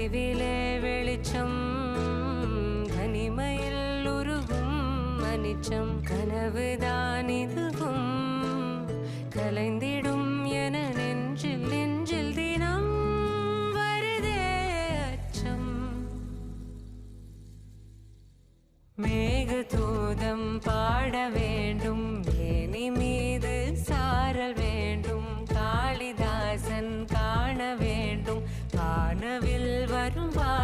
மறைவிலே வெளிச்சம் தனிமையில் உருவும் மனிச்சம் கனவுதான் இதுவும். கலைந்திடும் என நெஞ்சில் நெஞ்சில் தினம் வருதே அச்சம். மே வானவில் வரும் வாழ்